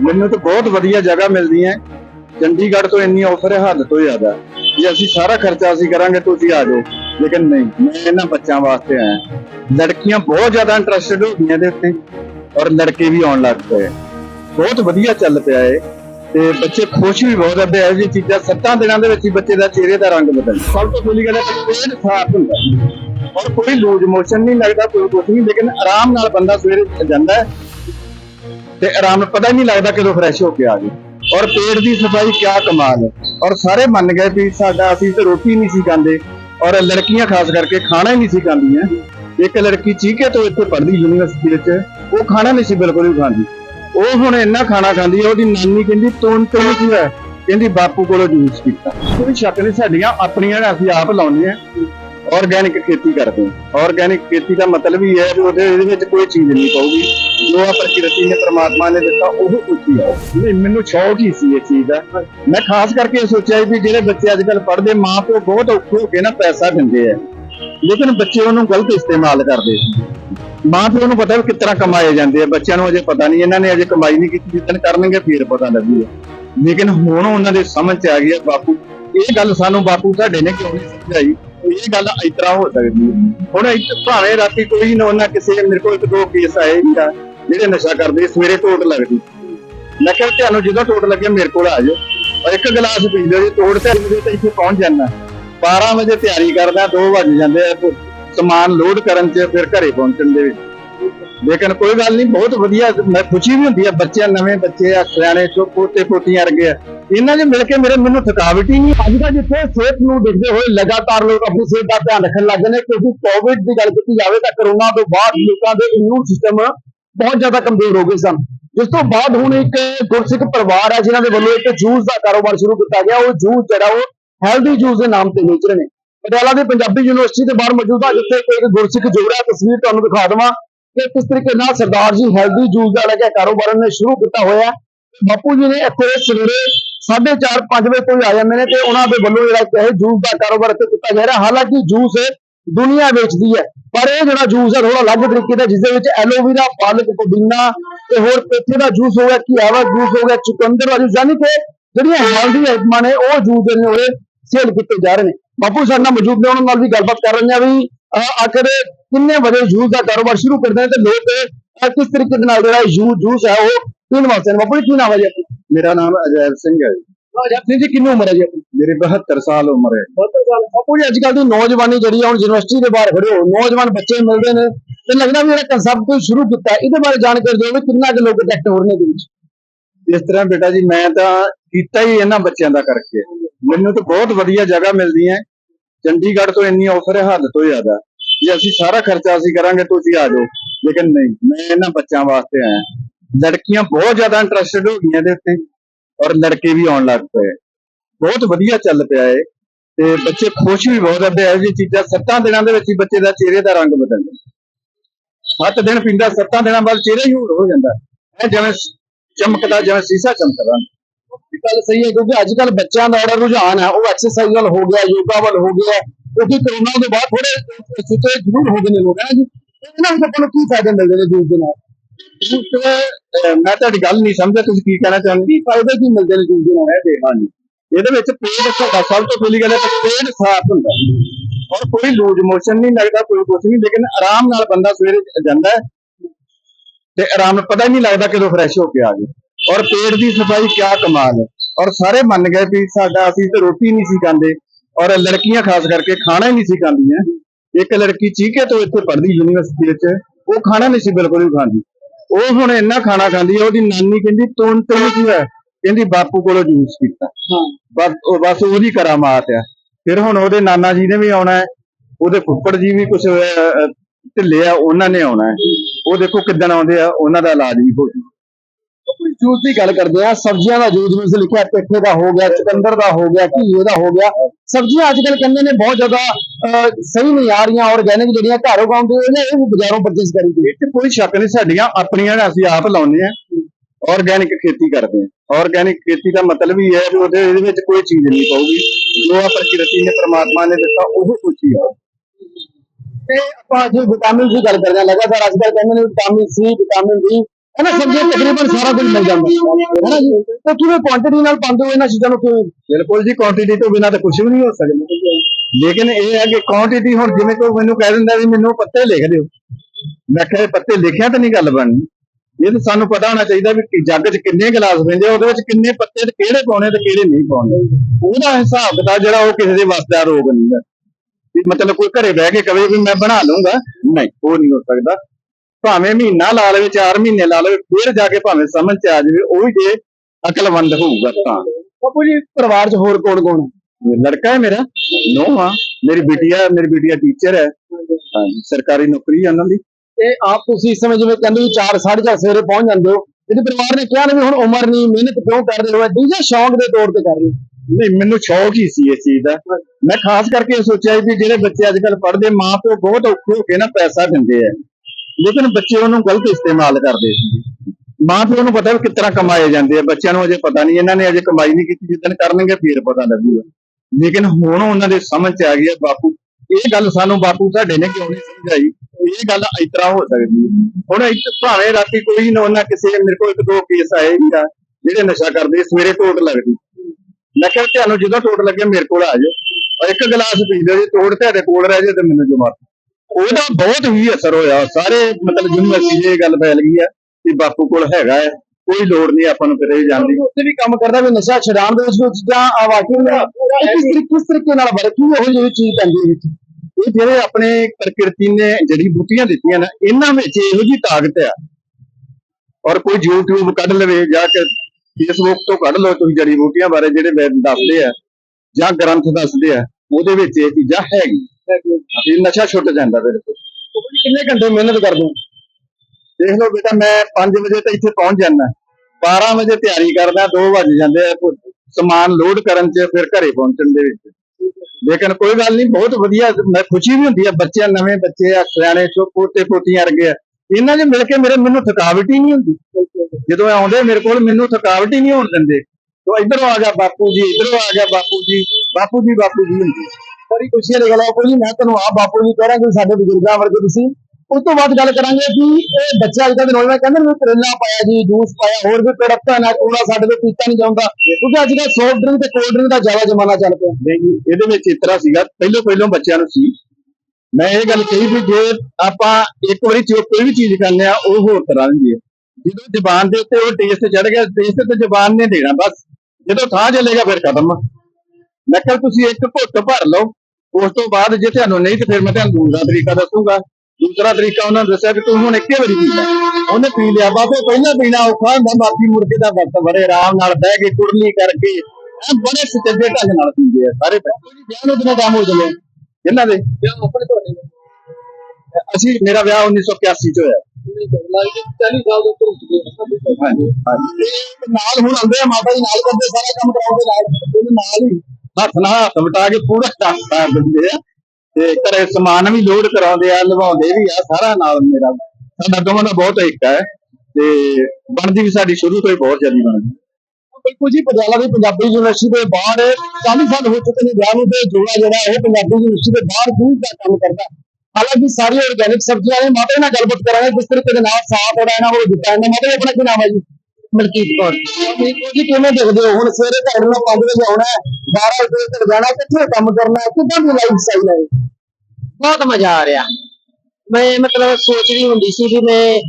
ਮੈਨੂੰ ਤਾਂ ਬਹੁਤ ਵਧੀਆ ਜਗ੍ਹਾ ਮਿਲਦੀ ਹੈ। ਚੰਡੀਗੜ੍ਹ ਤੋਂ ਇੰਨੀ ਆਫਰ ਹੈ, ਹੱਦ ਤੋਂ ਜ਼ਿਆਦਾ। ਜੇ ਅਸੀਂ ਸਾਰਾ ਖਰਚਾ ਅਸੀਂ ਕਰਾਂਗੇ ਤੁਸੀਂ ਆ ਜਾਓ। ਲੇਕਿਨ ਨਹੀਂ, ਮੈਂ ਇਹਨਾਂ ਬੱਚਿਆਂ ਵਾਸਤੇ ਆਇਆ। ਲੜਕੀਆਂ ਬਹੁਤ ਜ਼ਿਆਦਾ ਇੰਟਰਸਟਿਡ ਹੋ ਗਈਆਂ ਇਹਦੇ ਉੱਤੇ। ਔਰ ਲੜਕੇ ਵੀ ਆਉਣ ਲੱਗ ਪਏ। ਬਹੁਤ ਵਧੀਆ ਚੱਲ ਪਿਆ ਏ ਤੇ ਬੱਚੇ ਖੁਸ਼ ਵੀ ਬਹੁਤ ਹੁੰਦੇ ਆ, ਇਹ ਚੀਜ਼ਾਂ ਸੱਤਾਂ ਦਿਨਾਂ ਦੇ ਵਿੱਚ ਹੀ ਬੱਚੇ ਦਾ ਚਿਹਰੇ ਦਾ ਰੰਗ ਬਦਲ ਸਭ ਤੋਂ ਪਹਿਲੀ ਗੱਲ ਹੈ ਕਿ ਪੇਟ ਸਾਫ਼ ਹੁੰਦਾ ਔਰ ਕੋਈ ਲੂਜ ਮੋਸ਼ਨ ਨਹੀਂ ਲੱਗਦਾ, ਕੋਈ ਕੁਝ ਨਹੀਂ, ਲੇਕਿਨ ਆਰਾਮ ਨਾਲ ਬੰਦਾ ਸਵੇਰੇ ਜਾਂਦਾ ਤੇ ਆਰਾਮ ਪਤਾ ਹੀ ਨਹੀਂ ਲੱਗਦਾ ਕਦੋਂ ਫਰੈਸ਼ ਹੋ ਕੇ ਆ ਗਏ। ਔਰ ਪੇਟ ਦੀ ਸਫ਼ਾਈ ਕਿਆ ਕਮਾਲ ਹੈ। ਔਰ ਸਾਰੇ ਮੰਨ ਗਏ ਵੀ ਸਾਡਾ ਅਸੀਂ ਤੇ ਰੋਟੀ ਨਹੀਂ ਸੀ ਖਾਂਦੇ। ਔਰ ਲੜਕੀਆਂ ਖਾਸ ਕਰਕੇ ਖਾਣਾ ਹੀ ਨਹੀਂ ਸੀ ਖਾਂਦੀਆਂ। ਇੱਕ ਲੜਕੀ ਚੀਕੇ ਤੋਂ ਇੱਥੇ ਪੜ੍ਹਦੀ ਯੂਨੀਵਰਸਿਟੀ ਵਿੱਚ, ਉਹ ਖਾਣਾ ਨਹੀਂ ਸੀ ਬਿਲਕੁਲ ਵੀ ਖਾਂਦੀ। ਉਹ ਹੁਣ ਇੰਨਾ ਖਾਣਾ ਖਾਂਦੀ ਹੈ, ਉਹਦੀ ਨਾਨੀ ਕਹਿੰਦੀ, ਤੂੰ ਤੈਨੂੰ ਕੀ ਹੈ। ਕਹਿੰਦੀ, ਬਾਪੂ ਕੋਲੋਂ ਜੂਸ ਪੀਤਾ। ਕੋਈ ਸ਼ੱਕ ਨਹੀਂ, ਸਾਡੀਆਂ ਆਪਣੀਆਂ ਅਸੀਂ ਆਪ ਲਾਉਂਦੇ ਆ ਆਰਗੈਨਿਕ ਖੇਤੀ ਕਰਦੇ ਹਾਂ। ਆਰਗੈਨਿਕ ਖੇਤੀ ਦਾ ਮਤਲਬ ਹੀ ਹੈ ਕਿ ਉਹਦੇ ਇਹਦੇ ਵਿੱਚ ਕੋਈ ਚੀਜ਼ ਨਹੀਂ ਪਾਉਗੀ ਜੋ ਆ ਪ੍ਰਕਿਰਤੀ ਨੇ ਪ੍ਰਮਾਤਮਾ ਨੇ ਦਿੱਤਾ, ਉਹ ਕੁਝ ਹੀ ਹੈ। ਨਹੀਂ, ਮੈਨੂੰ ਸ਼ੌਕ ਹੀ ਸੀ ਇਸ ਚੀਜ਼ ਦਾ। ਮੈਂ ਖਾਸ ਕਰਕੇ ਸੋਚਿਆ ਵੀ ਜਿਹੜੇ ਬੱਚੇ ਅੱਜ ਕੱਲ ਪੜ੍ਹਦੇ ਮਾਂ ਪਿਓ ਬਹੁਤ ਔਖੇ ਹੋ ਕੇ ਨਾ ਪੈਸਾ ਦਿੰਦੇ ਆ। ਲੇਕਿਨ ਬੱਚੇ ਉਹਨੂੰ ਗਲਤ ਇਸਤੇਮਾਲ ਕਰਦੇ ਮਾਂ ਪਿਓ ਨੂੰ ਪਤਾ ਵੀ ਕਿਸ ਤਰ੍ਹਾਂ ਕਮਾਏ ਜਾਂਦੇ ਆ। ਬੱਚਿਆਂ ਨੂੰ ਅਜੇ ਪਤਾ ਨਹੀਂ, ਇਹਨਾਂ ਨੇ ਅਜੇ ਕਮਾਈ ਨਹੀਂ ਕੀਤੀ ਜਿੱਦਣ ਕਰਨਗੇ ਫੇਰ ਪਤਾ ਲੱਗੂਗਾ। ਲੇਕਿਨ ਹੁਣ ਉਹਨਾਂ ਦੇ ਸਮਝ ਚ ਆ ਗਿਆ ਬਾਪੂ। ਇਹ ਗੱਲ ਸਾਨੂੰ ਬਾਪੂ ਤੁਹਾਡੇ ਨੇ ਕਿਉਂ ਨਹੀਂ ਸਮਝਾਈ? ਇਹ ਗੱਲ ਇਸ ਹੋ ਸਕਦੀ ਹੈ। ਹੁਣ ਇੱਥੇ ਭਾਵੇਂ ਰਾਤੀ ਕੋਈ ਨਾ ਉਹਨਾਂ ਕਿਸੇ ਮੇਰੇ ਕੋਲ ਇੱਕ ਦੋ ਕੇਸ ਆਏ ਜਾਂ ਜਿਹੜੇ ਨਸ਼ਾ ਕਰਦੇ, ਸਵੇਰੇ ਟੋਟ ਲੱਗਦੀ। ਮੈਂ ਕਿਹਾ ਤੁਹਾਨੂੰ ਜਦੋਂ ਟੋਟ ਲੱਗੇ ਮੇਰੇ ਕੋਲ ਆ ਜਾਓ। ਔਰ ਇੱਕ ਗਲਾਸ ਪੀ ਲਿਓ, ਜੇ ਟੋਟ ਤੇ ਵਜੇ ਤੇ ਇੱਥੇ ਪਹੁੰਚ ਜਾਣਾ 12 ਵਜੇ ਤਿਆਰੀ ਕਰਦਾ 2 ਵਜ ਜਾਂਦੇ ਆ ਸਮਾਨ ਲੋਡ ਕਰਨ ਚ ਫਿਰ ਘਰੇ ਪਹੁੰਚਣ ਦੇ ਵਿੱਚ। ਲੇਕਿਨ ਕੋਈ ਗੱਲ ਨਹੀਂ, ਬਹੁਤ ਵਧੀਆ, ਮੈਂ ਖੁਸ਼ੀ ਵੀ ਹੁੰਦੀ ਆ ਬੱਚਿਆਂ ਨਵੇਂ ਬੱਚੇ ਆ, ਸਿਆਣੇ ਚੋ ਪੋਤੇ ਪੋਤੀਆਂ ਵਰਗੇ ਆ। ਇਹਨਾਂ ਨੇ ਮਿਲ ਕੇ ਮੇਰੇ ਮੈਨੂੰ ਥਕਾਵਟ ਹੀ ਨਹੀਂ ਅੱਜ ਕੱਲ੍ਹ ਜਿੱਥੇ ਸਿਹਤ ਨੂੰ ਦੇਖਦੇ ਹੋਏ ਲਗਾਤਾਰ ਲੋਕ ਆਪਣੀ ਸਿਹਤ ਦਾ ਧਿਆਨ ਰੱਖਣ ਲੱਗ ਗਏ ਨੇ, ਕਿਉਂਕਿ ਕੋਵਿਡ ਦੀ ਗੱਲ ਕੀਤੀ ਜਾਵੇ ਤਾਂ ਕਰੋਨਾ ਤੋਂ ਬਾਅਦ ਲੋਕਾਂ ਦੇ ਇਮਿਊਨ ਸਿਸਟਮ ਬਹੁਤ ਜ਼ਿਆਦਾ ਕਮਜ਼ੋਰ ਹੋ ਗਏ ਸਨ। ਜਿਸ ਤੋਂ ਬਾਅਦ ਹੁਣ ਇੱਕ ਗੁਰਸਿੱਖ ਪਰਿਵਾਰ ਹੈ, ਜਿਨ੍ਹਾਂ ਦੇ ਵੱਲੋਂ ਇੱਕ ਜੂਸ ਦਾ ਕਾਰੋਬਾਰ ਸ਼ੁਰੂ ਕੀਤਾ ਗਿਆ। ਉਹ ਜੂਸ ਜਿਹੜਾ ਉਹ ਹੈਲਦੀ ਜੂਸ ਦੇ ਨਾਮ ਤੇ ਵੇਚ ਰਹੇ ਨੇ। ਪਟਿਆਲਾ ਦੇ ਪੰਜਾਬੀ ਯੂਨੀਵਰਸਿਟੀ ਦੇ ਬਾਹਰ ਮੌਜੂਦ ਆ, ਜਿੱਥੇ ਇੱਕ ਗੁਰਸਿੱਖ ਜੋੜਾ ਤਸਵੀਰ ਤੁਹਾਨੂੰ ਦਿਖਾ ਦੇਵਾਂ ਕਿ ਕਿਸ ਤਰੀਕੇ ਨਾਲ ਸਰਦਾਰ ਜੀ ਹੈਲਦੀ ਜੂਸ ਦਾ ਜਿਹੜਾ ਕਾਰੋਬਾਰ ਨੇ ਸ਼ੁਰੂ ਕੀਤਾ ਹੋਇਆ ਬਾਪੂ ਜੀ ਨੇ ਇੱਥੇ ਸਵੇਰੇ 4:30 5 ਵਜੇ ਕੋਈ ਆ ਜਾਂਦੇ ਨੇ ਤੇ ਉਹਨਾਂ ਦੇ ਵੱਲੋਂ ਜਿਹੜਾ ਇਹ ਜੂਸ ਦਾ ਕਾਰੋਬਾਰ ਇੱਥੇ ਕੀਤਾ ਜਾ ਰਿਹਾ। ਹਾਲਾਂਕਿ ਜੂਸ ਦੁਨੀਆ ਵੇਚਦੀ ਹੈ ਪਰ ਇਹ ਜਿਹੜਾ ਜੂਸ ਹੈ ਥੋੜਾ ਅਲੱਗ ਤਰੀਕੇ ਦਾ ਜਿਸ ਦੇ ਵਿੱਚ ਐਲੋਵੀਰਾ ਪਾਲਕ ਪੁਦੀਨਾ ਤੇ ਹੋਰ ਪੇਠੇ ਦਾ ਜੂਸ ਹੋ ਗਿਆ ਘੀਆ ਜੂਸ ਹੋ ਗਿਆ ਚੁਕੰਦਰ ਦਾ ਯਾਨੀ ਕਿ ਜਿਹੜੀਆਂ ਹੈਲਦੀ ਆਈਟਮਾਂ ਨੇ ਉਹ ਜੂਸ ਜਿਹੜੇ ਨੇ ਉਹ ਸੇਲ ਕੀਤੇ ਜਾ ਰਹੇ ਨੇ। ਬਾਪੂ ਸਾਡੇ ਨਾਲ ਮੌਜੂਦ ਨੇ ਉਹਨਾਂ ਨਾਲ ਵੀ ਗੱਲਬਾਤ ਕਰ ਰਹੇ ਹਾਂ ਵੀ ਅਹ, ਆਖਰ ਕਿੰਨੇ ਵਜੇ ਜੂਸ ਦਾ ਕਾਰੋਬਾਰ ਸ਼ੁਰੂ ਕਰਦੇ ਨੇ ਤੇ ਲੋਕ ਕਿਸ ਤਰੀਕੇ ਦੇ ਨਾਲ ਜਿਹੜਾ ਜੂਸ ਜੂਸ ਹੈ ਉਹ ਪੀਣ ਵਾਸਤੇ ਨੇ? ਬਾਪੂ ਜੀ ਕੀ ਨਾਮ ਹੈ ਜੀ ਮੇਰਾ ਨਾਮ ਅਜੈਬ ਸਿੰਘ ਹੈ ਜੀ। ਅਜੈਬ ਸਿੰਘ ਜੀ ਕਿੰਨੀ ਉਮਰ ਹੈ ਜੀ ਆਪਣੀ? ਮੇਰੀ 72 ਸਾਲ ਉਮਰ ਹੈ। 72 ਸਾਲ। ਬਾਪੂ ਜੀ ਅੱਜ ਕੱਲ ਦੀ ਨੌਜਵਾਨੀ ਜਿਹੜੀ ਆ ਹੁਣ ਯੂਨੀਵਰਸਿਟੀ ਦੇ ਬਾਹਰ ਖੜੇ ਹੋ ਨੌਜਵਾਨ ਬੱਚੇ ਮਿਲਦੇ ਨੇ ਤੇ ਲੱਗਦਾ ਵੀ ਜਿਹੜਾ ਕਨਸੈਪਟ ਕੋਈ ਸ਼ੁਰੂ ਕੀਤਾ। ਹੈ, ਇਹਦੇ ਬਾਰੇ ਜਾਣਕਾਰੀ ਦਿਓ ਵੀ ਕਿੰਨਾ ਕੁ ਲੋਕ ਅਟੈਕਟ ਹੋ ਰਹੇ ਨੇ ਇਹਦੇ ਵਿੱਚ। ਇਸ ਤਰ੍ਹਾਂ ਬੇਟਾ ਜੀ ਮੈਂ ਤਾਂ ਕੀਤਾ ਹੀ ਇਹਨਾਂ ਬੱਚਿਆਂ ਦਾ ਕਰਕੇ। ਮੈਨੂੰ ਤਾਂ ਬਹੁਤ ਵਧੀਆ ਜਗ੍ਹਾ ਮਿਲਦੀ ਹੈ। ਚੰਡੀਗੜ੍ਹ ਤੋਂ ਇੰਨੀ ਆਫਰ ਹੈ ਹੱਦ ਤੋਂ ਜ਼ਿਆਦਾ। ਜੇ ਅਸੀਂ ਸਾਰਾ ਖਰਚਾ ਅਸੀਂ ਕਰਾਂਗੇ ਤੁਸੀਂ ਆ ਜਾਓ। ਲੇਕਿਨ ਨਹੀਂ ਮੈਂ ਇਹਨਾਂ ਬੱਚਿਆਂ ਵਾਸਤੇ ਆਇਆ। ਲੜਕੀਆਂ ਬਹੁਤ ਜ਼ਿਆਦਾ ਇੰਟਰਸਟਿਡ ਹੋ ਗਈਆਂ ਇਹਦੇ ਉੱਤੇ ਔਰ ਲੜਕੇ ਵੀ ਆਉਣ ਲੱਗ ਪਏ। ਬਹੁਤ ਵਧੀਆ ਚੱਲ ਪਿਆ ਏ ਤੇ ਬੱਚੇ ਖੁਸ਼ ਵੀ ਬਹੁਤ ਹੁੰਦੇ ਆ। ਇਹ ਚੀਜ਼ਾਂ ਸੱਤਾਂ ਦਿਨਾਂ ਦੇ ਵਿੱਚ ਹੀ ਬੱਚੇ ਦਾ ਚਿਹਰੇ ਦਾ ਰੰਗ ਬਦਲ ਜਾਂਦਾ। ਸੱਤ ਦਿਨ ਪੀਂਦਾ ਸੱਤਾਂ ਦਿਨਾਂ ਬਾਅਦ ਚਿਹਰਾ ਹੀ ਹੋ ਜਾਂਦਾ। ਇਹ ਜਿਵੇਂ ਚਮਕਦਾ, ਜਿਵੇਂ ਸੀਸਾ ਚਮਕਦਾ। ਗੱਲ ਸਹੀ ਹੈ ਕਿਉਂਕਿ ਅੱਜ ਕੱਲ ਬੱਚਿਆਂ ਦਾ ਜਿਹੜਾ ਰੁਝਾਨ ਹੈ। ਉਹ ਐਕਸਰਸਾਈਜ਼ ਵੱਲ ਹੋ ਗਿਆ, ਯੋਗਾ ਵੱਲ ਹੋ ਗਿਆ। ਕਿਉਂਕਿ ਕਰੋਨਾ ਦੇ ਬਾਅਦ ਥੋੜੇ ਸੁਚੇ ਜ਼ਰੂਰ ਹੋ ਗਏ ਨੇ ਲੋਕ। ਹੈ ਜੀ ਇਹਨਾਂ ਨੂੰ ਆਪਾਂ ਨੂੰ ਕੀ ਫਾਇਦੇ ਮਿਲਦੇ ਨੇ ਦੂਰ ਦੇ ਨਾਲ? ਮੈਂ ਤੁਹਾਡੀ ਗੱਲ ਨਹੀਂ ਸਮਝਿਆ ਤੁਸੀਂ ਕੀ ਕਹਿਣਾ ਚਾਹੁੰਦੇ? ਕੀ ਫਾਇਦੇ ਕੀ ਮਿਲਦੇ ਨੇ ਜੂਸ ਨਾਲ ਇਹ ਦੇ? ਹਾਂਜੀ। ਇਹਦੇ ਵਿੱਚ ਪੇਟ ਸਾਡਾ ਸਭ ਤੋਂ ਪਹਿਲੀ ਗੱਲ ਹੈ ਕਿ ਪੇਟ ਸਾਫ਼ ਹੁੰਦਾ। ਔਰ ਕੋਈ ਲੂਜ ਮੋਸ਼ਨ ਨਹੀਂ ਲੱਗਦਾ ਕੋਈ ਕੁਝ ਨਹੀਂ ਲੇਕਿਨ ਆਰਾਮ ਨਾਲ ਬੰਦਾ ਸਵੇਰੇ ਜਾਂਦਾ ਹੈ ਤੇ ਆਰਾਮ ਨਾਲ ਪਤਾ ਹੀ ਨਹੀਂ ਲੱਗਦਾ ਕਦੋਂ ਫਰੈਸ਼ ਹੋ ਕੇ ਆ ਗਏ ਔਰ ਪੇਟ ਦੀ ਸਫ਼ਾਈ ਕਿਆ ਕਮਾਲ ਹੈ। ਔਰ ਸਾਰੇ ਮੰਨ ਗਏ ਵੀ ਸਾਡਾ ਅਸੀਂ ਤੇ ਰੋਟੀ ਨਹੀਂ ਸੀ ਖਾਂਦੇ। ਔਰ ਲੜਕੀਆਂ ਖਾਸ ਕਰਕੇ ਖਾਣਾ ਹੀ ਨਹੀਂ ਸੀ ਖਾਂਦੀਆਂ। ਇੱਕ ਲੜਕੀ ਚੀਕੇ ਤੋਂ ਇੱਥੇ ਪੜ੍ਹਦੀ ਯੂਨੀਵਰਸਿਟੀ ਵਿੱਚ ਉਹ ਖਾਣਾ ਨਹੀਂ ਸੀ ਬਿਲਕੁਲ ਵੀ ਖਾਂਦੀ। ਉਹ ਹੁਣ ਇੰਨਾ ਖਾਣਾ ਖਾਂਦੀ ਹੈ ਉਹਦੀ ਨਾਨੀ ਕਹਿੰਦੀ ਤੂੰ ਤੈਨੂੰ ਕੀ ਹੈ ਕਹਿੰਦੀ ਬਾਪੂ ਕੋਲੋਂ ਜੂਸ ਪੀਤਾ। ਬਸ ਉਹ ਬਸ ਉਹਦੀ ਕਰਾਮਾਤ ਆ ਫਿਰ ਹੁਣ ਉਹਦੇ ਨਾਨਾ ਜੀ ਨੇ ਵੀ ਆਉਣਾ ਹੈ। ਉਹਦੇ ਫੁੱਫੜ ਜੀ ਵੀ ਕੁਝ ਢਿੱਲੇ ਆ ਉਹਨਾਂ ਨੇ ਆਉਣਾ ਹੈ। ਉਹ ਦੇਖੋ ਕਿੱਦਣ ਆਉਂਦੇ ਆ ਉਹਨਾਂ ਦਾ ਇਲਾਜ ਵੀ ਹੋ ਜੂ। ਜੂਸ ਦੀ ਗੱਲ ਕਰਦੇ ਆ ਸਬਜ਼ੀਆਂ ਦਾ ਜੂਸ ਜਿਵੇਂ ਲਿਖਿਆ ਪੇਠੇ ਦਾ ਹੋ ਗਿਆ ਚੁਕੰਦਰ ਦਾ ਹੋ ਗਿਆ ਘੀਏ ਦਾ ਹੋ ਗਿਆ ਸਬਜ਼ੀਆਂ ਅੱਜ ਕੱਲ ਕਹਿੰਦੇ ਨੇ ਬਹੁਤ ਜ਼ਿਆਦਾ ਸਹੀ ਨਹੀਂ ਆ ਰਹੀਆਂ ਆਰਗੈਨਿਕ ਜਿਹੜੀਆਂ ਘਰ ਉਗਾਉਂਦੇ ਨੇ ਇਹ ਵੀ ਬਾਜ਼ਾਰੋਂ ਪਰਚੇਸ ਕਰੀਦੀ ਇਹ ਕੋਈ ਸ਼ੱਕ ਨਹੀਂ ਸਾਡੀਆਂ ਆਪਣੀਆਂ ਅਸੀਂ ਆਪ ਲਾਉਂਦੇ ਆ ਆਰਗੈਨਿਕ ਖੇਤੀ ਕਰਦੇ ਆ ਆਰਗੈਨਿਕ ਖੇਤੀ ਦਾ ਮਤਲਬ ਹੀ ਹੈ ਕਿ ਉਹਦੇ ਇਹਦੇ ਵਿੱਚ ਕੋਈ ਚੀਜ਼ ਨਹੀਂ ਪਾਉਗੀ ਜੋ ਆ ਪ੍ਰਕਿਰਤੀ ਨੇ ਪ੍ਰਮਾਤਮਾ ਨੇ ਦਿੱਤਾ ਉਹ ਕੁਝ ਹੀ ਆ। ਤੇ ਆਪਾਂ ਅੱਜ ਵਿਟਾਮਿਨ ਦੀ ਗੱਲ ਕਰਦੇ ਹਾਂ। ਲਗਾਤਾਰ ਅੱਜ ਕੱਲ ਕਹਿੰਦੇ ਨੇ ਵਿਟਾਮਿਨ ਸੀ ਵਿਟਾਮਿਨ ਡੀ ਇਹਨਾਂ ਸਬਜ਼ੀਆਂ ਤਕਰੀਬਨ ਸਾਰਾ ਕੁਝ ਮਿਲ ਜਾਂਦਾ। ਹੈ ਨਾ ਜੀ? ਤੇ ਕਿਵੇਂ ਕੁਆਂਟੀਟੀ ਨਾਲ ਪਾਉਂਦੇ ਹੋ ਇਹਨਾਂ ਚੀਜ਼ਾਂ ਨੂੰ ਕਿਵੇਂ? ਬਿਲਕੁਲ ਜੀ ਕੁਆਂਟੀਟੀ ਤੋਂ ਬਿਨਾਂ ਤਾਂ ਕੁਝ ਵੀ ਨਹੀਂ ਹੋ ਸਕਦਾ। ਲੇਕਿਨ ਇਹ ਹੈ ਕਿ ਕੁਆਂਟੀਟੀ ਹੁਣ ਜਿਵੇਂ ਕੋਈ ਮੈਨੂੰ ਕਹਿ ਦਿੰਦਾ ਵੀ ਮੈਨੂੰ ਪੱਤੇ ਲਿਖ ਦਿਓ। ਮੈਂ ਕਿਹਾ ਪੱਤੇ ਲਿਖਿਆ ਤਾਂ ਨਹੀਂ ਗੱਲ ਬਣਨੀ। ਇਹ ਤਾਂ ਸਾਨੂੰ ਪਤਾ ਹੋਣਾ ਚਾਹੀਦਾ ਵੀ ਜੱਗ 'ਚ ਕਿੰਨੇ ਗਲਾਸ ਪੈਂਦੇ ਆ, ਉਹਦੇ ਵਿੱਚ ਕਿੰਨੇ ਪੱਤੇ ਤੇ ਕਿਹੜੇ ਪਾਉਣੇ ਤੇ ਕਿਹੜੇ ਨਹੀਂ ਪਾਉਣੇ। ਉਹਦਾ ਹਿਸਾਬ ਕਿਤਾਬ ਜਿਹੜਾ ਉਹ ਕਿਸੇ ਦੇ ਵਾਸਤੇ ਦਾ ਰੋਗ ਨਹੀਂ ਹੈ। ਮਤਲਬ ਕੋਈ ਘਰੇ ਬਹਿ ਕੇ ਕਵੇ ਵੀ ਮੈਂ ਬਣਾ ਲੂੰਗਾ ਨਹੀਂ ਉਹ ਨਹੀਂ ਹੋ ਸਕਦਾ। ਭਾਵੇਂ ਮਹੀਨਾ ਲਾ ਲਵੇ 4 ਮਹੀਨੇ ਲਾ ਲਵੇ ਫਿਰ ਜਾ ਕੇ ਭਾਵੇਂ ਸਮਝ ਚ ਆ ਜਾਵੇ ਉਹ ਵੀ ਜੇ ਅਕਲਮੰਦ ਹੋਊਗਾ ਤਾਂ। ਬਾਪੂ ਜੀ ਪਰਿਵਾਰ 'ਚ ਹੋਰ ਕੌਣ ਕੌਣ ਹੈ? ਲੜਕਾ ਹੈ ਮੇਰਾ ਨੋ ਆ। ਮੇਰੀ ਬਿਟੀਆ ਮੇਰੀ ਬਿਟੀਆ ਟੀਚਰ ਹੈ। ਸਰਕਾਰੀ ਨੌਕਰੀ ਹੈ ਉਹਨਾਂ ਦੀ। ਤੇ ਆਪ ਤੁਸੀਂ ਇਸ ਸਮੇਂ ਜਿਵੇਂ ਕਹਿੰਦੇ ਵੀ 4 4:30 ਸਵੇਰੇ ਪਹੁੰਚ ਜਾਂਦੇ ਹੋ ਇਹਦੇ ਪਰਿਵਾਰ ਨੇ ਕਿਹਾ ਨਾ ਵੀ ਹੁਣ ਉਮਰ ਨਹੀਂ ਮਿਹਨਤ ਕਿਉਂ ਕਰ ਰਹੇ ਹੋ ਦੂਜੇ ਸ਼ੌਂਕ ਦੇ ਤੌਰ ਤੇ ਕਰ ਰਹੇ ਨਹੀਂ ਮੈਨੂੰ ਸ਼ੌਕ ਹੀ ਸੀ ਇਸ ਚੀਜ਼ ਦਾ। ਮੈਂ ਖਾਸ ਕਰਕੇ ਸੋਚਿਆ ਵੀ ਜਿਹੜੇ ਬੱਚੇ ਅੱਜ ਕੱਲ ਪੜ੍ਹਦੇ ਮਾਂ ਪਿਓ ਬਹੁਤ ਔਖੇ ਹੋ ਕੇ ਨਾ ਪੈਸਾ ਦਿੰਦੇ ਆ। ਲੇਕਿਨ ਬੱਚੇ ਉਹਨੂੰ ਗਲਤ ਇਸਤੇਮਾਲ ਕਰਦੇ ਸੀ। ਮਾਂ ਪਿਓ ਨੂੰ ਪਤਾ ਵੀ ਕਿਸ ਤਰ੍ਹਾਂ ਕਮਾਏ ਜਾਂਦੇ ਆ। ਬੱਚਿਆਂ ਨੂੰ ਅਜੇ ਪਤਾ ਨਹੀਂ, ਇਹਨਾਂ ਨੇ ਅਜੇ ਕਮਾਈ ਨਹੀਂ ਕੀਤੀ। ਜਿੱਦਣ ਕਰਨਗੇ, ਫਿਰ ਪਤਾ ਲੱਗੂਗਾ। ਲੇਕਿਨ ਹੁਣ ਉਹਨਾਂ ਦੇ ਸਮਝ ਚ ਆ ਗਈ ਹੈ ਬਾਪੂ, ਇਹ ਗੱਲ ਸਾਨੂੰ ਬਾਪੂ ਸਾਡੇ ਨੇ ਕਿਉਂ ਨਹੀਂ ਸਮਝਾਈ? ਇਹ ਗੱਲ ਇਸ ਤਰ੍ਹਾਂ ਹੋ ਸਕਦੀ ਹੈ। ਹੁਣ ਭਾਵੇਂ ਰਾਤੀ ਕੋਈ ਨਾ ਉਹਨਾਂ ਕਿਸੇ, ਮੇਰੇ ਕੋਲ ਇੱਕ ਦੋ ਕੇਸ ਆਏ ਵੀ ਆ, ਜਿਹੜੇ ਨਸ਼ਾ ਕਰਦੇ, ਸਵੇਰੇ ਟੋਟ ਲੱਗਦੀ। ਮੈਂ ਕਿਹਾ, ਤੁਹਾਨੂੰ ਜਦੋਂ ਟੋਟ ਲੱਗੇ, ਮੇਰੇ ਕੋਲ ਆ ਜਾਓ। ਔਰ ਇੱਕ ਗਲਾਸ ਪੀ ਲਓ, ਜੇ ਟੋਟ ਤੁਹਾਡੇ ਕੋਲ ਰਹਿ ਜਾਏ ਤੇ ਮੈਨੂੰ ਜਮਾ ਉਹਦਾ ਬਹੁਤ ਹੀ ਅਸਰ ਹੋਇਆ। ਸਾਰੇ ਮਤਲਬ ਯੂਨੀਵਰਸਿਟੀ 'ਚ ਇਹ ਗੱਲ ਫੈਲ ਗਈ ਹੈ ਕਿ ਬਾਪੂ ਕੋਲ ਹੈਗਾ ਹੈ ਕੋਈ ਲੋੜ ਨਹੀਂ ਆਪਾਂ ਨੂੰ ਕਿਤੇ ਜਾਣ ਦੀ। ਉੱਥੇ ਵੀ ਕੰਮ ਕਰਦਾ ਵੀ ਨਸ਼ਾ ਛਡਾਉਣ ਦੇ ਵਿੱਚ ਆ ਵਾਕਈ ਨੇ ਇਹ ਕਿਸ ਤਰੀਕੇ ਕਿਸ ਤਰੀਕੇ ਨਾਲ ਵਰਤੀ ਉਹ ਜਿਹੀ ਚੀਜ਼ ਪੈਂਦੀ ਵਿੱਚ? ਇਹ ਜਿਹੜੇ ਆਪਣੇ ਪ੍ਰਕਿਰਤੀ ਨੇ ਜੜੀ ਬੂਟੀਆਂ ਦਿੱਤੀਆਂ ਨਾ ਇਹਨਾਂ ਵਿੱਚ ਇਹੋ ਜੀ ਤਾਕਤ ਆ ਔਰ ਕੋਈ YouTube ਕੱਢ ਲਵੇ ਜਾਂ ਕਿ Facebook ਤੋਂ ਕੱਢ ਲਓ ਤੁਸੀਂ ਜੜੀ ਬੂਟੀਆਂ ਬਾਰੇ ਜਿਹੜੇ ਦੱਸਦੇ ਆ ਜਾਂ ਗ੍ਰੰਥ ਦੱਸਦੇ ਆ ਉਹਦੇ ਵਿੱਚ ਇਹ ਚੀਜ਼ਾਂ ਹੈਗੀ ਇਹ ਨਸ਼ਾ ਛੁੱਟ ਜਾਂਦਾ ਬਿਲਕੁਲ। ਕਿੰਨੇ ਘੰਟੇ ਮਿਹਨਤ ਕਰਦੇ ਹੋ? ਦੇਖ ਲਓ ਬੇਟਾ ਮੈਂ 5 ਵਜੇ ਤੇ ਇੱਥੇ ਪਹੁੰਚ ਜਾਂਦਾ 12 ਵਜੇ ਤਿਆਰੀ ਕਰਦਾ 2 ਵਜ ਜਾਂਦੇ ਆ ਕੁ- ਸਮਾਨ ਲੋਡ ਕਰਨ ਚ ਫਿਰ ਘਰੇ ਪਹੁੰਚਣ ਦੇ ਵਿੱਚ। ਲੇਕਿਨ ਕੋਈ ਗੱਲ ਨਹੀਂ ਬਹੁਤ ਵਧੀਆ ਮੈਂ ਖੁਸ਼ੀ ਵੀ ਹੁੰਦੀ ਆ ਬੱਚੇ ਨਵੇਂ ਬੱਚੇ ਆ ਸਿਆਣੇ ਚੋ ਪੋਤੇ ਪੋਤੀਆਂ ਵਰਗੇ ਆ। ਇਹਨਾਂ 'ਚ ਮਿਲ ਕੇ ਮੇਰੇ ਮੈਨੂੰ ਥਕਾਵਟ ਹੀ ਨਹੀਂ ਹੁੰਦੀ। ਜਦੋਂ ਆਉਂਦੇ ਮੇਰੇ ਕੋਲ ਮੈਨੂੰ ਥਕਾਵਟ ਹੀ ਨਹੀਂ ਹੋਣ ਦਿੰਦੇ। ਤੋ ਇਧਰੋਂ ਆ ਗਿਆ ਬਾਪੂ ਜੀ ਇਧਰੋਂ ਆ ਗਿਆ ਬਾਪੂ ਜੀ ਬਾਪੂ ਜੀ ਬਾਪੂ ਜੀ ਹੁੰਦੀ ਬੜੀ ਖੁਸ਼ੀ ਵਾਲੀ ਗੱਲ ਹੈ ਬਾਪੂ ਜੀ, ਮੈਂ ਤੁਹਾਨੂੰ ਆਪ ਬਾਪੂ ਜੀ ਕਹਿ ਰਿਹਾ ਕਿ ਸਾਡੇ ਬਜ਼ੁਰਗਾਂ ਵਰਗੇ ਤੁਸੀਂ ਉਸ ਤੋਂ ਬਾਅਦ ਗੱਲ ਕਰਾਂਗੇ ਕਿ ਇਹ ਬੱਚਾ ਅੱਜ ਕੱਲ੍ਹ ਦੇ ਨੌਜਵਾਨ ਕਹਿੰਦੇ ਨੇ ਕਰੇਲਾ ਪਾਇਆ ਜੀ, ਜੂਸ ਪਾਇਆ, ਹੋਰ ਵੀ ਪ੍ਰੋਡਕਟ ਨਾ ਕੋਲਾ ਸਾਡੇ ਤੋਂ ਪੀਤਾ ਨਹੀਂ ਜਾਂਦਾ। ਕਿਉਂਕਿ ਅੱਜ ਕੱਲ੍ਹ ਸੌਫਟ ਡਰਿੰਕ ਤੇ ਕੋਲਡ ਡਰਿੰਕ ਦਾ ਜ਼ਿਆਦਾ ਜ਼ਮਾਨਾ ਚੱਲ ਪਿਆ। ਨਹੀਂ ਜੀ, ਇਹਦੇ ਵਿੱਚ ਇਸ ਤਰ੍ਹਾਂ ਸੀਗਾ, ਪਹਿਲੋਂ ਪਹਿਲੋਂ ਬੱਚਿਆਂ ਨੂੰ ਸੀ। ਮੈਂ ਇਹ ਗੱਲ ਕਹੀ ਵੀ ਜੇ ਆਪਾਂ ਇੱਕ ਵਾਰੀ ਜੋ ਕੋਈ ਵੀ ਚੀਜ਼ ਖਾਂਦੇ ਆ, ਉਹ ਹੋਰ ਤਰ੍ਹਾਂ ਦੀ ਹੈ ਜਦੋਂ ਜ਼ਬਾਨ ਦੇ ਉੱਤੇ ਉਹ ਟੇਸਟ ਚੜ ਗਿਆ ਟੇਸਟ ਤੇ ਜ਼ਬਾਨ ਨੇ ਦੇਣਾ, ਬਸ। ਜਦੋਂ ਥਾਂ ਚੱਲੇਗਾ, ਫਿਰ ਖਤਮ ਮੈਂ ਕਿਹਾ ਤੁਸੀਂ ਇੱਕ ਘੁੱਟ ਭਰ ਲਓ। ਉਸ ਤੋਂ ਬਾਅਦ ਜੇ ਤੁਹਾਨੂੰ ਨਹੀਂ ਤੇ ਫਿਰ ਮੈਂ ਤੁਹਾਨੂੰ ਦੂਸਰਾ ਤਰੀਕਾ ਦੱਸੂਗਾ। ਦੂਸਰਾ ਤਰੀਕਾ ਉਹਨਾਂ ਨੇ ਦੱਸਿਆ ਕਿ ਤੂੰ ਹੁਣ ਇੱਕੇ ਵਾਰੀ ਪੀ ਲੈ। ਉਹਨੇ ਪੀ ਲਿਆ। ਉਹ ਪਹਿਲਾਂ ਪੀਣਾ ਔਖਾ ਹੁੰਦਾ। ਬਾਕੀ ਮੁਰਗੇ ਦਾ ਵਕਤ ਬੜੇ ਆਰਾਮ ਨਾਲ ਬਹਿ ਕੇ ਕੁਰਲੀ ਕਰਕੇ ਐਨ ਬੜੇ ਸੁਚੱਜੇ ਢੰਗ ਨਾਲ ਪੀਂਦੇ ਆ ਸਾਰੇ ਵਿਆਹ ਨੂੰ ਕਿੰਨਾ ਟਾਈਮ ਹੋ ਚੱਲਿਆ ਇਹਨਾਂ ਦੇ? ਵਿਆਹ ਆਪਣੇ ਤੁਹਾਡੇ ਅਸੀਂ ਮੇਰਾ ਵਿਆਹ 1981 ਚ ਹੋਇਆ। ਲੱਗਦੇ 40 ਸਾਲ ਦੇ ਉੱਪਰ ਹੋ ਚੁੱਕੇ ਹਾਂਜੀ ਹਾਂਜੀ। ਤੇ ਨਾਲ ਹੁਣ ਆਉਂਦੇ ਆ ਮਾਤਾ ਜੀ ਨਾਲ ਕਰਦੇ ਸਾਰਾ ਕੰਮ ਕਰਾਉਂਦੇ ਨਾਲ ਹੀ ਹੱਥ ਨਾਲ ਹੱਥ ਵਟਾ ਕੇ ਪੂਰਾ ਕੰਮ ਕਰ ਦਿੰਦੇ ਆ। ਤੇ ਘਰੇ ਸਮਾਨ ਵੀ ਲੋਡ ਕਰਾਉਂਦੇ ਆ, ਲਵਾਉਂਦੇ ਵੀ ਆ, ਸਾਰਾ ਨਾਲ ਮੇਰਾ। ਸਾਡਾ ਦੋਵਾਂ ਦਾ ਬਹੁਤ ਏਕਾ ਹੈ। ਤੇ ਬਣਦੀ ਵੀ ਸਾਡੀ ਸ਼ੁਰੂ ਤੋਂ ਹੀ ਬਹੁਤ ਜਲਦੀ ਬਣਦੀ। ਬਿਲਕੁਲ ਜੀ, ਪਟਿਆਲਾ ਦੀ ਪੰਜਾਬੀ ਯੂਨੀਵਰਸਿਟੀ ਦੇ ਬਾਹਰ 40 ਸਾਲ ਹੋ ਚੁੱਕੇ ਨੇ, ਵਿਆਹ ਨੂੰ ਤੇ ਜੋੜਾ ਜਿਹੜਾ ਇਹ ਪੰਜਾਬੀ ਯੂਨੀਵਰਸਿਟੀ ਦੇ ਬਾਹਰ ਦੂਰ ਦਾ ਕੰਮ ਕਰਦਾ। ਹਾਲਾਂਕਿ ਸਾਰੀ ਆਰਗੈਨਿਕ ਸਬਜ਼ੀਆਂ ਨੇ, ਮਾਤਾ ਨਾਲ ਗੱਲਬਾਤ ਕਰਾਂਗੇ, ਕਿਸ ਤਰੀਕੇ ਦੇ ਨਾਲ ਸਾਫ਼ ਹੋਣਾ ਇਹਨਾਂ ਕੋਲ ਦਿੱਤਾ ਹੈ ਮਾਤਾ ਜੀ, ਆਪਣਾ ਕੀ ਨਾਮ ਹੈ ਜੀ? ਮਲਕੀਤ ਕੌਰ। ਮਲਕੀਤ ਕਿਵੇਂ ਦੇਖਦੇ ਹੋ? ਹੁਣ ਸਵੇਰੇ ਘਰ ਨੂੰ 5 ਵਜੇ ਆਉਣਾ ਹੈ 12 ਵਜੇ ਤੱਕ ਜਾਣਾ, ਕਿੱਥੇ ਕੰਮ ਕਰਨਾ ਹੈ? ਕਿੱਦਾਂ ਦੀ ਲਾਈਫ ਸਟਾਈਲ ਹੈ ਬਹੁਤ ਮਜ਼ਾ ਆ ਰਿਹਾ। ਮੈਂ ਮਤਲਬ ਸੋਚਦੀ ਹੁੰਦੀ ਸੀ ਵੀ ਮੈਂ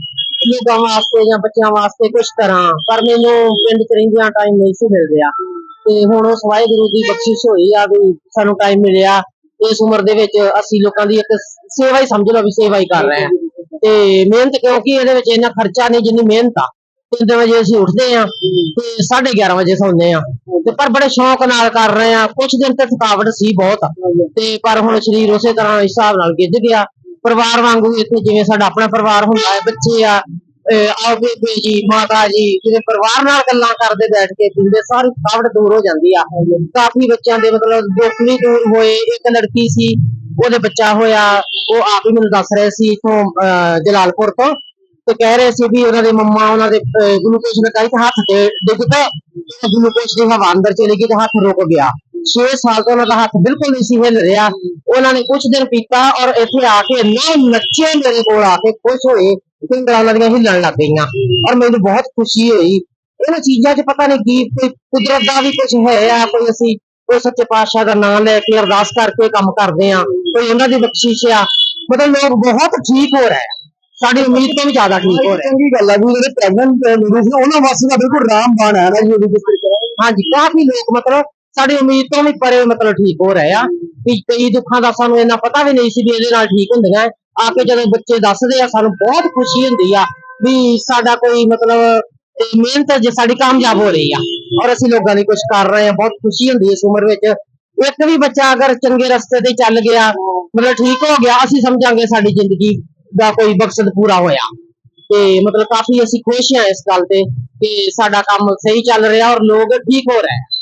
ਲੋਕਾਂ ਵਾਸਤੇ ਜਾਂ ਬੱਚਿਆਂ ਵਾਸਤੇ ਕੁਝ ਕਰਾਂ, ਪਰ ਮੈਨੂੰ ਪਿੰਡ ਚ ਰਹਿੰਦਿਆਂ ਟਾਈਮ ਨਹੀਂ ਸੀ ਮਿਲ ਰਿਹਾ। ਤੇ ਹੁਣ ਉਸ ਵਾਹਿਗੁਰੂ ਦੀ ਬਖਸ਼ਿਸ਼ ਹੋਈ ਆ ਵੀ ਸਾਨੂੰ ਟਾਈਮ ਮਿਲਿਆ। ਇਸ ਉਮਰ ਦੇ ਵਿੱਚ ਅਸੀਂ ਲੋਕਾਂ ਦੀ ਇੱਕ ਸੇਵਾ ਹੀ ਸਮਝ ਲਓ ਵੀ ਸੇਵਾ ਹੀ ਕਰ ਰਹੇ ਹਾਂ। ਤੇ ਮਿਹਨਤ ਕਿਉਂਕਿ ਇਹਦੇ ਵਿੱਚ ਇੰਨਾ ਖਰਚਾ ਨਹੀਂ, ਜਿੰਨੀ ਮਿਹਨਤ ਆ। ਤਿੰਨ ਵਜੇ ਅਸੀਂ ਉੱਠਦੇ ਆ ਤੇ 11:30 ਵਜੇ ਸੌਂਦੇ ਆ ਤੇ ਪਰ ਬੜੇ ਸ਼ੌਂਕ ਨਾਲ ਕਰ ਰਹੇ ਆ ਕੁਝ ਦਿਨ ਤੇ ਥਕਾਵਟ ਸੀ ਬਹੁਤ। ਤੇ ਪਰ ਹੁਣ ਸਰੀਰ ਉਸੇ ਤਰ੍ਹਾਂ ਹਿਸਾਬ ਨਾਲ ਗਿੱਝ ਗਿਆ। ਪਰਿਵਾਰ ਵਾਂਗੂ ਇੱਥੇ ਜਿਵੇਂ ਸਾਡਾ ਆਪਣਾ ਪਰਿਵਾਰ ਹੁੰਦਾ ਹੈ ਬੱਚੇ ਆ ਆਓ ਬੇਬੇ ਜੀ ਮਾਤਾ ਜੀ ਜਿਹਦੇ ਪਰਿਵਾਰ ਨਾਲ ਗੱਲਾਂ ਕਰਦੇ ਬੈਠ ਕੇ ਪੀਂਦੇ ਸਾਰੀ ਥਕਾਵਟ ਦੂਰ ਹੋ ਜਾਂਦੀ ਆ। ਕਾਫੀ ਬੱਚਿਆਂ ਦੇ ਮਤਲਬ ਦੁੱਖ ਵੀ ਦੂਰ ਹੋਏ। ਇੱਕ ਲੜਕੀ ਸੀ ਉਹਦੇ ਬੱਚਾ ਹੋਇਆ ਉਹ ਆਪ ਹੀ ਮੈਨੂੰ ਦੱਸ ਰਹੇ ਸੀ ਇਥੋਂ ਜਲਾਲਪੁਰ ਤੋਂ। ਤੇ ਕਹਿ ਰਹੇ ਸੀ ਵੀ ਉਹਨਾਂ ਦੇ ਮੰਮਾ, ਉਹਨਾਂ ਦੇ ਗਲੂਕੋਜ਼ ਲਗਾਈ ਤੇ ਹੱਥ ਤੇ ਡਿੱਗ ਪਏ ਗਲੂਕੋਜ਼ ਦੀ ਹਵਾ ਅੰਦਰ ਚਲੀ ਗਈ ਤੇ ਹੱਥ ਰੁਕ ਗਿਆ। 6 ਸਾਲ ਤੋਂ ਉਹਨਾਂ ਦਾ ਹੱਥ ਬਿਲਕੁਲ ਨਹੀਂ ਸੀ ਹਿੱਲ ਰਿਹਾ। ਉਹਨਾਂ ਨੇ ਕੁਝ ਦਿਨ ਪੀਤਾ ਔਰ ਇੱਥੇ ਆ ਕੇ ਇੰਨਾ ਨੱਚੇ ਮੇਰੇ ਕੋਲ ਆ ਕੇ ਖੁਸ਼ ਹੋਏ, ਪਿੰਗਲਾਂ ਉਹਨਾਂ ਦੀਆਂ ਹਿੱਲਣ ਲੱਗ ਗਈਆਂ। ਔਰ ਮੈਨੂੰ ਬਹੁਤ ਖੁਸ਼ੀ ਹੋਈ। ਇਹਨਾਂ ਚੀਜ਼ਾਂ 'ਚ ਪਤਾ ਨਹੀਂ ਕੀ, ਕੋਈ ਕੁਦਰਤ ਦਾ ਵੀ ਕੁਝ ਹੈ ਆ ਕੋਈ ਅਸੀਂ ਉਹ ਸੱਚੇ ਪਾਤਸ਼ਾਹ ਦਾ ਨਾਮ ਲੈ ਕੇ ਅਰਦਾਸ ਕਰਕੇ ਕੰਮ ਕਰਦੇ ਆ ਕੋਈ ਉਹਨਾਂ ਦੀ ਬਖਸ਼ਿਸ਼ ਆ। ਮਤਲਬ ਲੋਕ ਬਹੁਤ ਠੀਕ ਹੋ ਰਹੇ ਆ। ਸਾਡੀ ਉਮੀਦ ਤੋਂ ਵੀ ਜ਼ਿਆਦਾ ਠੀਕ ਹੋ ਰਹੇ ਆ। ਚੰਗੀ ਗੱਲ ਹੈ ਵੀ ਜਿਹੜੇ ਪ੍ਰੈਗਨੈਂਟ ਲੇਡੀਜ਼ ਨੇ ਉਹਨਾਂ ਵਾਸਤੇ ਤਾਂ ਬਿਲਕੁਲ ਰਾਮਬਾਣ ਹੈ ਨਾ ਜੀ ਉਹਦੀ ਨਾਲ ਹਾਂਜੀ ਕਾਫੀ ਲੋਕ ਮਤਲਬ ਸਾਡੀ ਉਮੀਦ ਤੋਂ ਵੀ ਪਰੇ ਮਤਲਬ ਠੀਕ ਹੋ ਰਹੇ ਆ ਵੀ ਕਈ ਦੁੱਖਾਂ ਦਾ ਸਾਨੂੰ ਇੰਨਾ ਪਤਾ ਵੀ ਨਹੀਂ ਸੀ ਵੀ ਇਹਦੇ ਨਾਲ ਠੀਕ ਹੁੰਦੀਆਂ। ਆ ਕੇ ਜਦੋਂ ਬੱਚੇ ਦੱਸਦੇ ਆ ਸਾਨੂੰ ਬਹੁਤ ਖੁਸ਼ੀ ਹੁੰਦੀ ਆ ਵੀ ਸਾਡਾ ਕੋਈ ਮਤਲਬ ਇਹ ਮਿਹਨਤ ਜੇ ਸਾਡੀ ਕਾਮਯਾਬ ਹੋ ਰਹੀ ਆ ਔਰ ਅਸੀਂ ਲੋਕਾਂ ਲਈ ਕੁਝ ਕਰ ਰਹੇ ਆ ਬਹੁਤ ਖੁਸ਼ੀ ਹੁੰਦੀ ਇਸ ਉਮਰ ਵਿੱਚ ਇੱਕ ਵੀ ਬੱਚਾ ਅਗਰ ਚੰਗੇ ਰਸਤੇ ਤੇ ਚੱਲ ਗਿਆ ਮਤਲਬ ਠੀਕ ਹੋ ਗਿਆ ਅਸੀਂ ਸਮਝਾਂਗੇ ਸਾਡੀ ਜ਼ਿੰਦਗੀ ਦਾ ਕੋਈ ਮਕਸਦ ਪੂਰਾ ਹੋਇਆ। ਤੇ ਮਤਲਬ ਕਾਫੀ ਅਸੀਂ ਖੁਸ਼ ਹਾਂ ਇਸ ਗੱਲ ਤੇ ਕਿ ਸਾਡਾ ਕੰਮ ਸਹੀ ਚੱਲ ਰਿਹਾ ਔਰ ਲੋਕ ਠੀਕ ਹੋ ਰਹੇ ਆ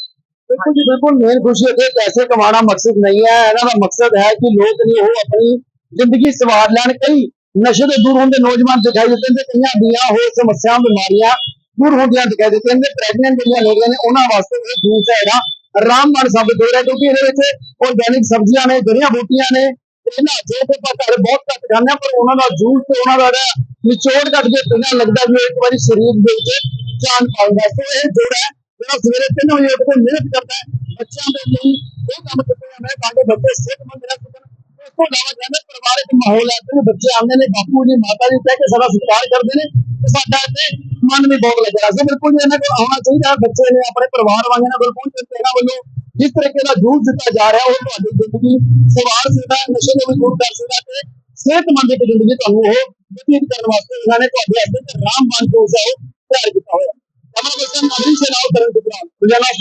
ਬਿਲਕੁਲ ਜੀ, ਬਿਲਕੁਲ ਮੇਨ ਖੁਸ਼ੀ ਹੈ ਕਿ ਪੈਸੇ ਕਮਾਉਣਾ ਮਕਸਦ ਨਹੀਂ ਹੈ। ਇਹਨਾਂ ਦਾ ਮਕਸਦ ਹੈ ਕਿ ਲੋਕ ਨੇ ਉਹ ਆਪਣੀ ਜ਼ਿੰਦਗੀ ਸਵਾਰ ਲੈਣ। ਕਈ ਨਸ਼ੇ ਤੋਂ ਦੂਰ ਹੁੰਦੇ ਨੌਜਵਾਨ ਦਿਖਾਈ ਦਿੱਤੇ ਨੇ, ਕਈਆਂ ਦੀਆਂ ਹੋਰ ਸਮੱਸਿਆਵਾਂ, ਬਿਮਾਰੀਆਂ ਦੂਰ ਹੁੰਦੀਆਂ ਦਿਖਾਈ ਦਿੱਤੀਆਂ ਨੇ। ਪ੍ਰੈਗਨੈਂਟ ਜਿਹੜੀਆਂ ਲੇਡੀਆਂ ਨੇ, ਉਹਨਾਂ ਵਾਸਤੇ ਇਹ ਜੂਸ ਹੈ ਜਿਹੜਾ ਰਾਮਬਾਣ ਸਾਬਿਤ ਹੋ ਰਿਹਾ ਕਿਉਂਕਿ ਇਹਦੇ ਵਿੱਚ ਆਰਗੈਨਿਕ ਸਬਜ਼ੀਆਂ ਨੇ ਜੜੀਆਂ ਬੂਟੀਆਂ ਨੇ ਇਹਨਾਂ ਜੋ ਕਿ ਘਰ ਬਹੁਤ ਘੱਟ ਖਾਂਦੇ ਹਾਂ ਪਰ ਉਹਨਾਂ ਦਾ ਜੂਸ ਤੇ ਉਹਨਾਂ ਦਾ ਜਿਹੜਾ ਨਿਚੋੜ ਕੱਢ ਕੇ ਪੀਣਾ ਲੱਗਦਾ ਵੀ ਇੱਕ ਵਾਰੀ ਸਰੀਰ ਦੇ ਵਿੱਚ ਜਾਨ ਪਾਉਂਦਾ ਸੋ ਇਹ ਜੋੜਾ ਜਿਹੜਾ ਸਵੇਰੇ 3 ਵਜੇ ਉੱਠ ਕੇ ਮਿਹਨਤ ਕਰਦਾ ਹੈ, ਬੱਚਿਆਂ ਦੇ ਲਈ ਇਹ ਕੰਮ ਕੀਤਾ ਜਾਂਦਾ ਹੈ ਤਾਂ ਕਿ ਬੱਚੇ ਸਿਹਤਮੰਦ ਰਹਿ ਸਕਣ। ਇਸ ਤੋਂ ਇਲਾਵਾ ਕਹਿੰਦੇ ਪਰਿਵਾਰਕ ਮਾਹੌਲ ਹੈ ਤੇ ਬੱਚੇ ਆਉਂਦੇ ਨੇ, ਬਾਪੂ ਜੀ, ਮਾਤਾ ਜੀ ਕਹਿ ਕੇ ਸਾਡਾ ਸਤਿਕਾਰ ਕਰਦੇ ਨੇ ਤੇ ਸਾਡਾ ਇੱਥੇ ਮਨ ਵੀ ਬਹੁਤ ਲੱਗਦਾ ਸੋ ਬਿਲਕੁਲ ਇਹਨਾਂ ਕੋਲ ਆਉਣਾ ਚਾਹੀਦਾ, ਬੱਚੇ ਨੇ ਆਪਣੇ ਪਰਿਵਾਰ ਵਾਂਗ ਇਹਨਾਂ ਕੋਲ ਇਹਨਾਂ ਵੱਲੋਂ ਜਿਸ ਤਰੀਕੇ ਦਾ ਜੂਸ ਦਿੱਤਾ ਜਾ ਰਿਹਾ, ਉਹ ਤੁਹਾਡੀ ਜ਼ਿੰਦਗੀ ਸਵਾਰ ਸਕਦਾ, ਨਸ਼ੇ ਨੂੰ ਵੀ ਦੂਰ ਕਰ ਸਕਦਾ ਤੇ ਸਿਹਤਮੰਦ ਇੱਕ ਜ਼ਿੰਦਗੀ ਤੁਹਾਨੂੰ ਉਹ ਬਤੀਤ ਕਰਨ ਵਾਸਤੇ ਇਹਨਾਂ ਨੇ ਤੁਹਾਡੇ ਅੱਗੇ ਰਾਮ ਰਾਮਬਾਣ ਜੂਸ ਹੈ ਤਿਆਰ ਕੀਤਾ ਹੋਇਆ। ਕਮਲ ਬਸਨ ਨਵੀਂ ਸੇ ਨਾਮ ਕਰਨ ਗੁਜਰਾਤ ਗੁਜਰਾਤ